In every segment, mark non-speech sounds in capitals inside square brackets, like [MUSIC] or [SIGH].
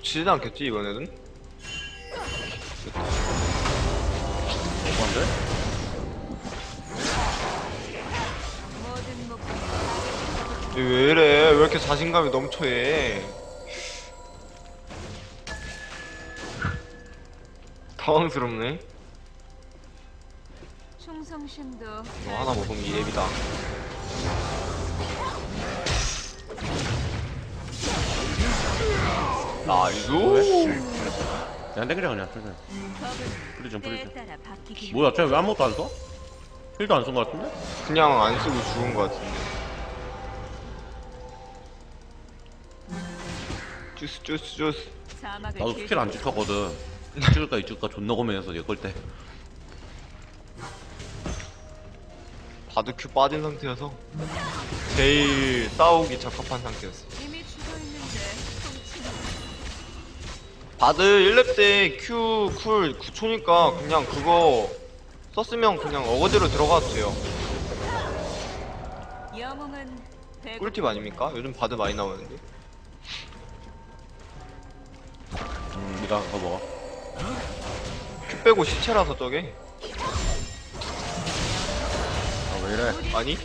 놓치진 않겠지 이번에는? 뭔데? 얘왜 이래 왜 이렇게 자신감이 넘쳐 얘 당황스럽네 충성심도 이거 하나 먹으면 이앱이다 나이스 그냥 땡기자 그냥 천천히. 법은 뿌리 좀 뿌리 때에 좀. 따라 바뀌기 뭐야 쟤왜 아무것도 안 써? 힐도 안 쓴 거 같은데? 그냥 안 쓰고 죽은 것 같은데 주스 주스 사막을 나도 길- 스킬 안 찍혔거든. 찍을까 이 찍을까 존나 고민해서 얘 걸 때. 바드큐 빠진 상태여서 제일 싸우기 적합한 상태였어 이 바드 1렙 때 Q 쿨 9초니까 그냥 그거 썼으면 그냥 어거지로 들어가도 돼요 영웅은 꿀팁 아닙니까? 요즘 바드 많이 나오는데 음, 네가 그거 먹어. Q 빼고 시체라서 저게 아 왜 이래? 아니?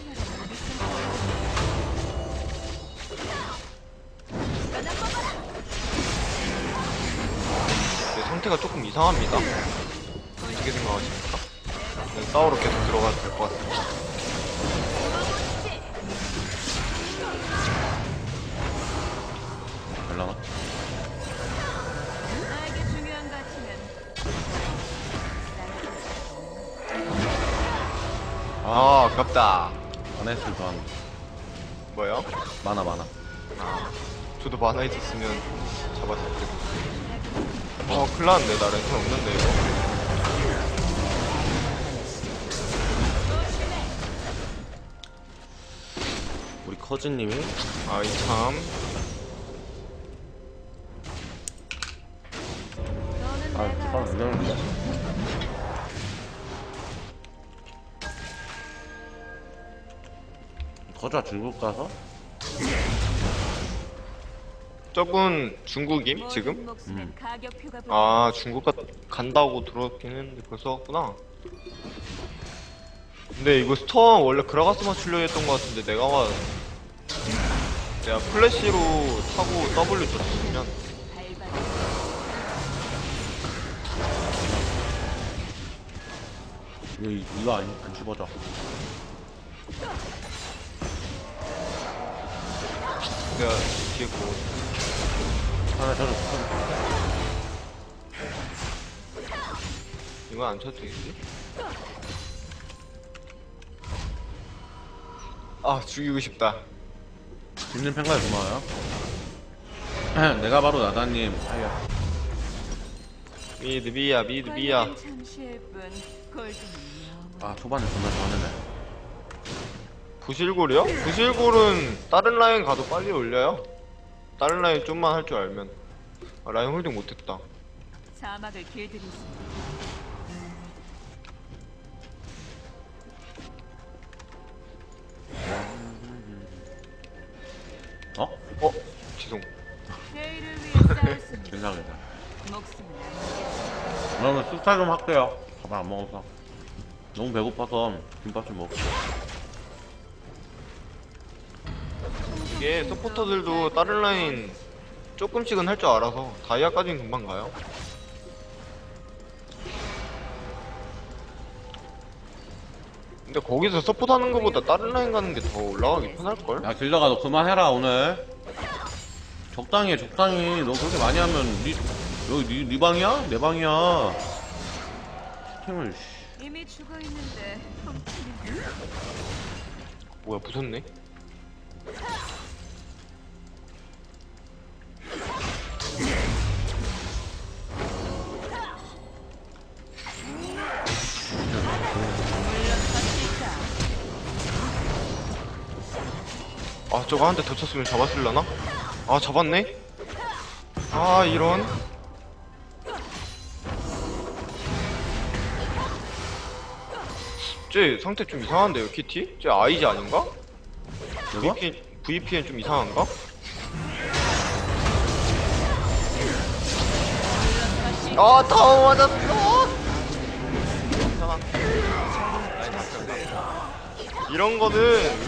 상태가 조금 이상합니다 어떻게 생각하십니까? 그냥 싸우러 계속 들어가도 될 것 같습니다 될라나? 나에게 중요한 가치는 아 아깝다 안 했을 줄 아는데. 뭐요? 많아 많아. 아 저도 만화 있었으면 잡았을 텐데 어 큰일 났네 나 랜턴 없는데 이거 우리 커즈님이 아이 참아 주방 안 되는데? 커즈가 중국 가서? 저분 중국임 지금? 음. 아 중국 가, 간다고 들었긴 했는데 벌써 왔구나 근데 이거 스톰 원래 그라가스 맞추려 했던 것 같은데 내가 와 내가 플래시로 타고 W 줬으면 이거 이거 안, 안 집어져. 내가 뒤에 고 하나 저는 이건 안 쳐도 되겠지? 아 죽이고 싶다 짚는 평가에 고마워요. [CLEARS THROAT] 내가 바로 나다님. 아야. 미드 비야 미드 비야 관리는 잠시일 뿐 골드는 영원 아 초반에 존나 좋았는데. 부실골이요? 부실골은 다른 라인 가도 빨리 올려요 다른 라인 좀만 할 줄 알면 아, 라인 홀딩 못했다 사막을 길들이지 어? 어? 지송 위해 괜찮아 괜찮아. 목숨을 그러면 스타 좀 할게요. 밥을 안 먹어서. 너무 배고파서 김밥 좀 먹을게. 이게 서포터들도 다른 라인 조금씩은 할 줄 알아서 다이아까지는 금방 가요 근데 거기서 서포트 하는 것보다 다른 라인 가는 게 더 올라가기 편할걸? 야 길러가 너 그만해라 오늘. 적당히 해 적당히. 너 그렇게 많이 하면 니 여기 니, 니 방이야? 내 방이야. 팀을 씨. 이미 죽어 있는데 훔치는 뭐야 부쉈네? 저거 한 대 더 쳤으면 잡았을려나? 아 잡았네? 아 이런 쟤 상태 좀 이상한데요 키티? 쟤 아이즈 아닌가? 누가? VPN, VPN 좀 이상한가? 아 타워 맞았어 이런 거는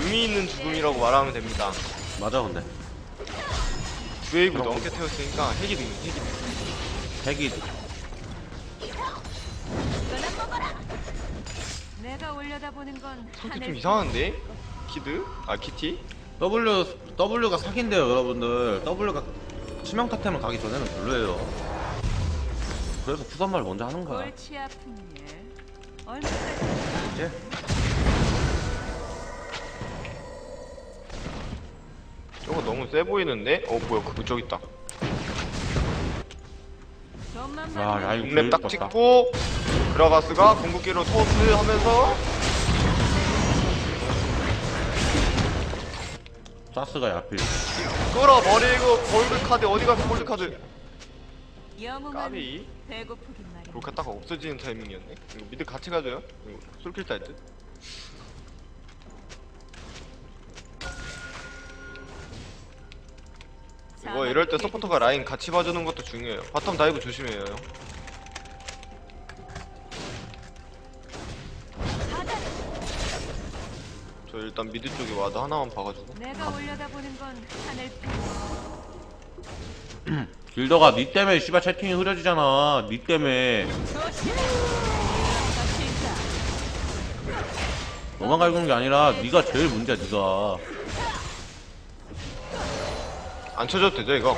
의미 있는 죽음이라고 말하면 됩니다. 맞아 근데. 웨이브 넘게 태웠으니까 핵이 등 핵이 등 핵이 내가 올려다보는 건 상태 하늘 좀 이상한데? 키드? 아 키티? W W가 사기인데요 여러분들. W가 치명 타템을 가기 전에는 별로예요. 그래서 부산말 먼저 하는 거야. 골치 아픈 일. 얼마까지 이제 저거 너무 세 보이는데? 어 뭐야 그거 저기 있다. 많으면 라인 룸랩 딱다 찍고 그라가스가 궁극기로 토스 하면서 사스가 야필. 끌어버리고 골드카드 어디 가서 골드카드? 까비. 배고프긴 말이야. 그렇게 딱 없어지는 타이밍이었네. 이거 미드 같이 가줘요? 이거 솔킬 사이 이거 이럴 때 서포터가 라인 같이 봐주는 것도 중요해요 바텀 다이브 조심해요 형. 저 일단 미드 쪽에 와드 하나만 봐가지고 내가 올려다보는 건 하늘 뿐. 길더가 [CLEARS THROAT] 니 때문에 씨발 채팅이 흐려지잖아 니 때문에. 진짜. 너만 갈구는 게 아니라 니가 제일 문제야 니가 안 쳐줘도 되죠 이거.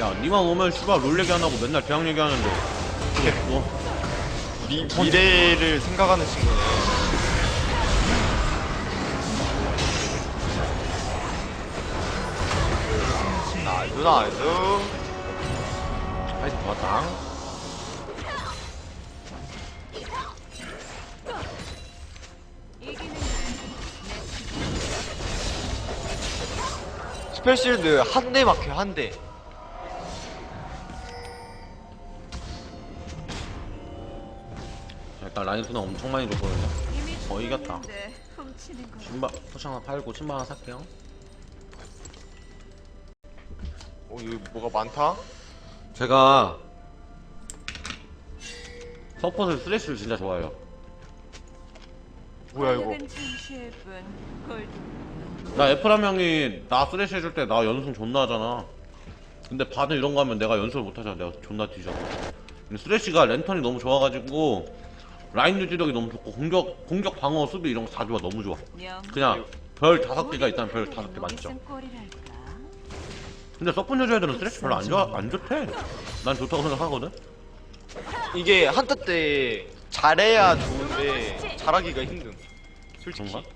야 니만 오면 씨발 롤 얘기 안 하고 맨날 대학 얘기하는데. 너 미, 미래를 생각하는 친구네. 나이스 나이스 하이트 좋았다 스펠 실드 한 대 막혀 한 대. 일단 라인 수는 엄청 많이 줬거든요 어, 이겼다. 신발 포션 하나 팔고 신발 하나 살게요. 오 여기 뭐가 많다? 제가 서폿을 쓰레쉬를 진짜 좋아해요 뭐야 이거? 가격은 잠시일 뿐. 골드. 나 에프람 형이 나 쓰레쉬 해줄 때 나 연승 존나 하잖아. 근데 바드 이런 거 하면 내가 연습을 못 하잖아. 내가 존나 뒤져. 근데 쓰레쉬가 랜턴이 너무 좋아가지고 라인 유지력이 너무 좋고 공격 공격 방어 수비 이런 거 다 좋아. 너무 좋아. 명. 그냥 별 다섯 개가 있다면 별 다섯 개 맞죠. 근데 서폿 여자애들은 쓰레쉬 별로 안 좋아 안 좋대. 난 좋다고 생각하거든. 이게 한타 때 잘해야 좋은데 잘하기가 힘듦 솔직히. 그런가?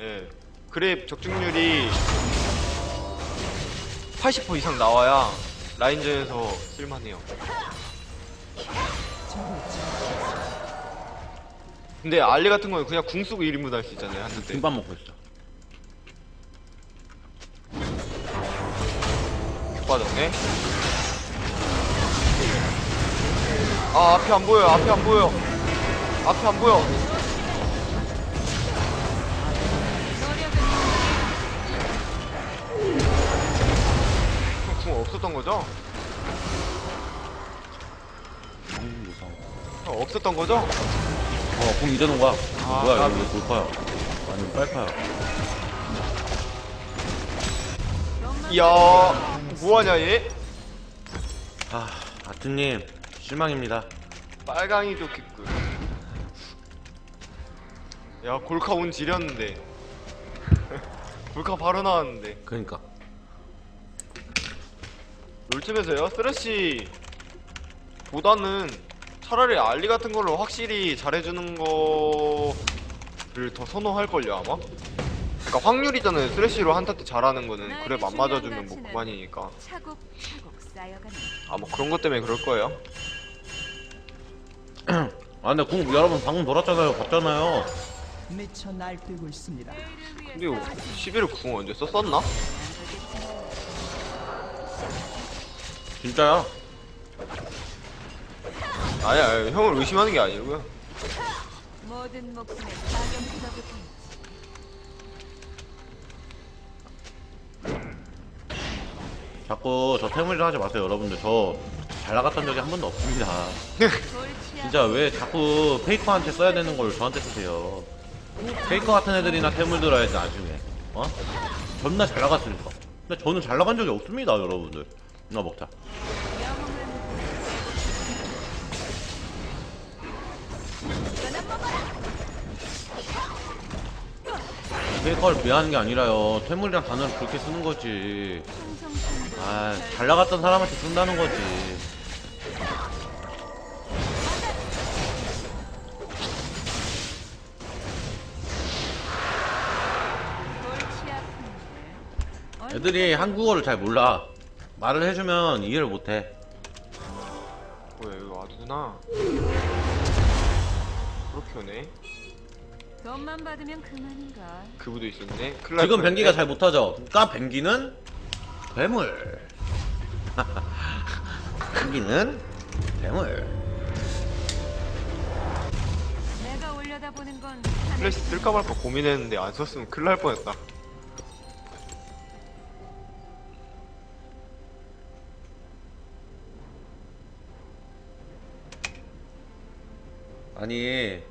예. 그래 적중률이 80% 이상 나와야 라인전에서 쓸만해요. 근데 알리 같은 거는 그냥 궁 쓰고 1인분 할 수 있잖아요 한타 때 김밥 먹고 있어 빠졌네 아 앞이 안 보여요 앞이 안 보여. 앞이 안 보여 없었던 거죠? 음, 무서워 형, 없었던 거죠? 어공 이제 놓은 거야 아, 뭐야. 이거 골파야 아니 빨파야 이야 뭐하냐 얘? 아 아트님 실망입니다 빨강이 좋겠군 야 골카 운 지렸는데 [LAUGHS] 골카 바로 나왔는데 그니까 롤팀에서요 쓰레쉬 보다는 차라리 알리 같은 걸로 확실히 잘해주는 거를 더 선호할걸요 아마? 그러니까 확률이잖아요 쓰레쉬로 한타 때 잘하는 거는 그래 안 맞아주면 뭐 그만이니까. 아마 그런 것 때문에 그럴 거예요 [CLEARS THROAT] 아 근데 궁 여러분 방금 돌았잖아요 봤잖아요 미쳐 날뛰고 있습니다. 근데 11을 궁 언제 썼었나? 진짜야? 아니야, 아니, 형을 의심하는 게 아니고요. 모든 목숨에 붙어있지. 자꾸 저 태물이라 하지 마세요 여러분들. 저 잘 나갔던 적이 한 번도 없습니다. 골치 진짜 왜 자꾸 페이커한테 써야 되는 걸 저한테 쓰세요? 페이커 같은 애들이나 태물 들어야지 나중에. 어? 존나 잘 나갔으니까 근데 저는 잘 나간 적이 없습니다 여러분들 나 먹자. 페이커를 비하는 게 아니라요 태물이란 단어를 그렇게 쓰는 거지 아 잘 나갔던 사람한테 쓴다는 거지. 애들이 한국어를 잘 몰라 말을 해주면 이해를 못해 뭐야, 여기 와두구나. 그렇게 오네. 돈만 받으면 그만인가. 그부도 있었네. 큰일 날 지금 뻔했네. 뱅기가 잘 못하죠 그러니까 뱅기는 괴물 [LAUGHS] 뱅기는 괴물 내가 올려다보는 건 플래시 쓸까 말까 고민했는데 안 썼으면 큰일 날 뻔했다. 아니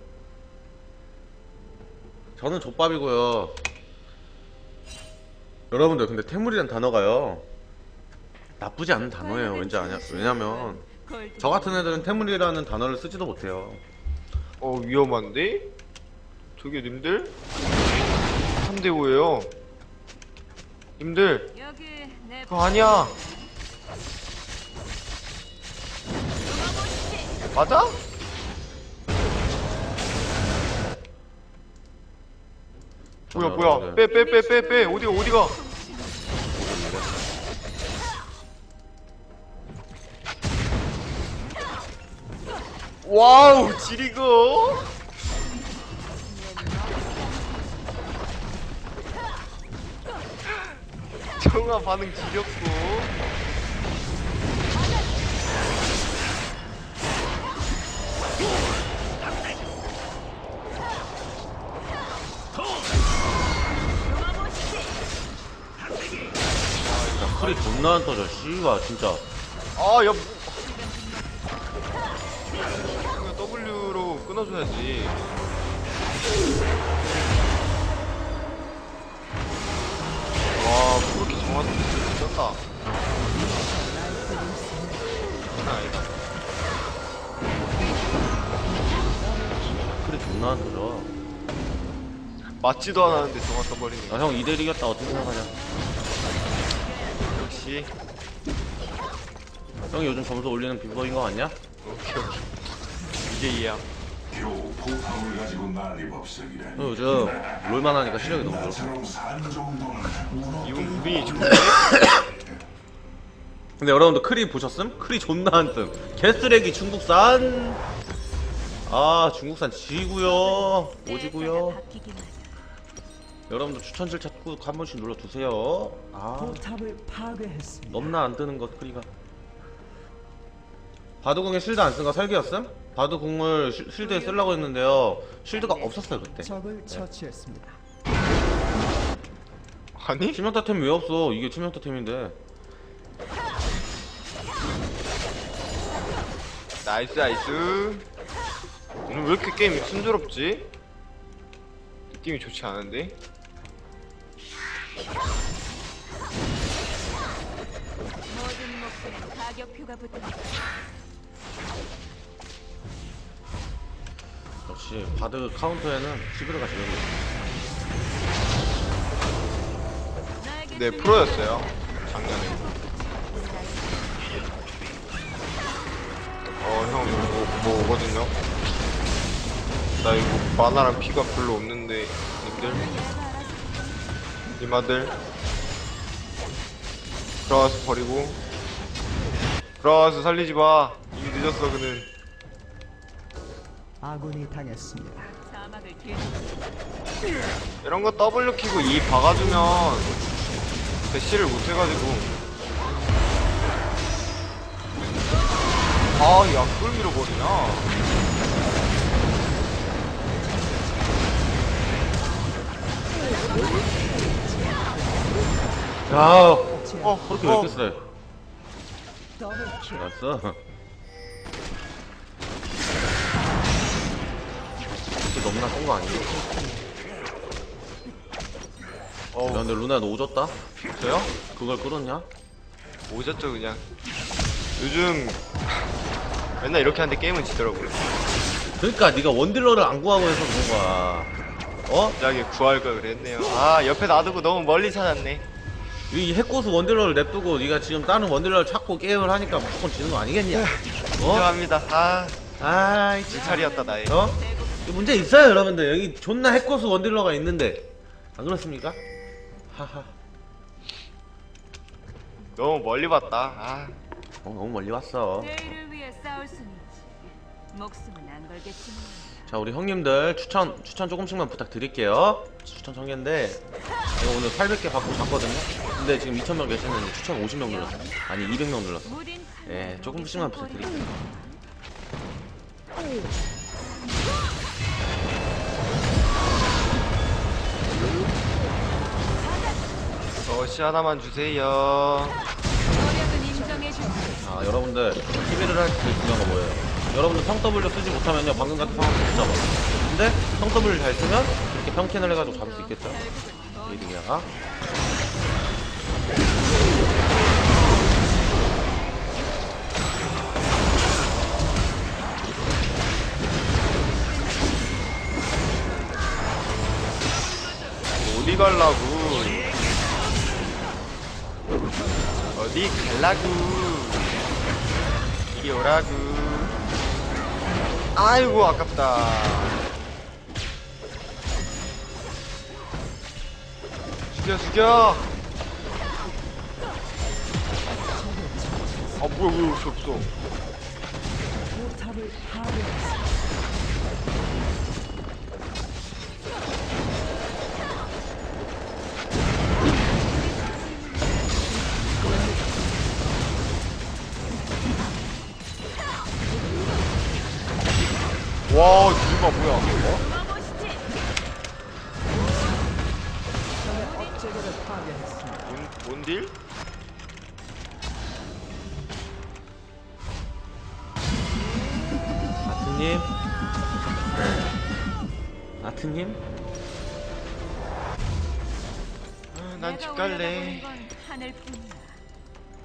저는 족밥이고요 여러분들 근데 태물이란 단어가요 나쁘지 않은 단어예요 왠지 아냐 왜냐면 저 같은 애들은 태물이라는 단어를 쓰지도 못해요 어, 위험한데? 저기 님들? 3대5에요. 님들, 그거 아니야. 맞아? 뭐야, 뭐야. 빼, 빼, 빼, 빼, 빼. 어디가, 어디가? 와우, 지리고. 정아 반응 지렸고. 존나 안 터져 씨발 진짜 아, 야. 뭐. 그냥 W로 끊어줘야지. 와, 그렇게 정확히 미쳤다. 장난 아니다. 칼이 존나 안 터져 맞지도 않았는데 정확 떠버리네. 아, 형 2대1 이겼다 어떻게 생각하냐 역시. 형이 요즘 점수 올리는 비법인 거 같냐? 오케이, 오케이. 이제 이해함. 겨우 포함을 가지고 난리법석이라니 형 요즘 롤만 하니까 실력이 너무 늘어 나처럼 산 정도는 이분 무빙이 좋네? 근데 여러분들 크리 보셨음? 크리 존나 한뜸 개쓰레기 중국산 아 중국산 지구요 오지구요 바뀌기만 하자. 여러분들 추천실 찾고 한 번씩 눌러주세요 아 포탑을 파괴했습니다. 넘나 안 뜨는 것 크리가 바두궁에 실드 안 쓴 거 설계였음? 바두궁을 실- 실드에 쓰려고 했는데요 실드가 없었어요 그때 적을 처치했습니다. 아니? 치명타템 왜 없어 이게 치명타템인데 나이스, 나이스. 오늘 왜 이렇게 게임이 순조롭지? 느낌이 좋지 않은데? 가격표가 붙어있지. 역시 바드 카운터에는 시그르가 제일 나에게 네, 주는 프로였어요. 작년에. 어, 형, 이거 뭐, 뭐 오거든요? 나 이거 마나랑 피가 별로 없는데, 님들? 이마들? 들어와서 버리고. 들어와서 살리지 마. 이미 늦었어, 그는. 아군이 당했습니다. 사막을 길 이런 거 W 키고 E 박아주면 대시를 못 해가지고 아 야 그걸 밀어버리냐 야, 어 그렇게 왜 어, 이렇게 세? 알았어. 이렇게 넘나 쏜거 아니에요? 야, 어 근데 루나 너 오졌다? 저요? 그걸 끌었냐? 오졌죠 그냥 요즘 맨날 이렇게 하는데 게임은 지더라고요 그러니까 네가 원딜러를 안 구하고 해서 그런 거야. 어? 갑자기 구할 걸 그랬네요 아 옆에 놔두고 너무 멀리 찾았네 이 해코스 원딜러를 냅두고 네가 지금 다른 원딜러를 찾고 게임을 하니까 무조건 지는 거 아니겠냐? 어? 인정합니다 아 아이 참. 일탈이었다 나의 어? 이 문제 있어요 여러분들 여기 존나 해코스 원딜러가 있는데 안 그렇습니까? 하하 너무 멀리 봤다 아 어, 너무 멀리 왔어 내일을 위해 싸울 순 있지. 목숨은 안 걸겠지만. 자 우리 형님들 추천 추천 조금씩만 부탁드릴게요 추천 전개인데 제가 오늘 800개 받고 갔거든요 근데 지금 2000명 계시는데 추천 50명 눌렀어 아니 200명 눌렀어 예, 조금씩만 부탁드릴게요. 러시 하나만 주세요. 아 여러분들 TV를 할때 중요한 거 뭐예요? 여러분들 평 W 쓰지 못하면요 방금 같은 상황을 못 잡아 근데 평 W 잘 쓰면 이렇게 평캔을 해가지고 잡을 수 있겠죠? 이득이야 어디 갈라고. 어디 갈라고 이리 오라고 아이고 아깝다. 죽여 죽여. 아 뭐야 왜 없어 없어 와 누가 뭐야 어? 뭔, 뭔 딜? 아트님 아트님 아, 난집 내가 갈래.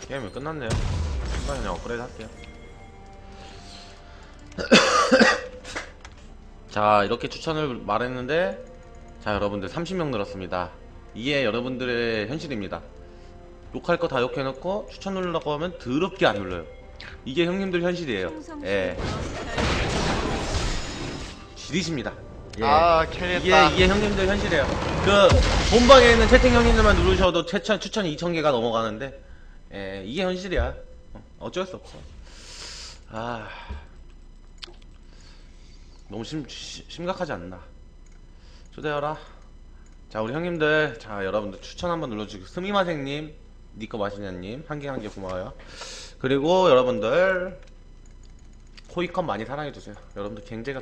게임이 끝났네요 빨리 그냥 업그레이드 할게요 자 이렇게 추천을 말했는데 자 여러분들 30명 늘었습니다 이게 여러분들의 현실입니다 욕할 거 다 욕해놓고 추천 누르려고 하면 더럽게 안 눌러요 이게 형님들 현실이에요 예 지리십니다 예. 아 이게 캐리했다 이게 형님들 현실이에요. 그 본방에 있는 채팅 형님들만 누르셔도 추천 추천이 2천 개가 넘어가는데, 예, 이게 현실이야. 어, 어쩔 수 없어. 아, 너무 심 시- 심각하지 않나? 초대하라. 자 우리 형님들, 자 여러분들 추천 한번 눌러주시고 스미마생님, 니꺼 마시냐님 한 개 한 개 고마워요. 그리고 여러분들 코이컨 많이 사랑해 주세요. 여러분들 갱제가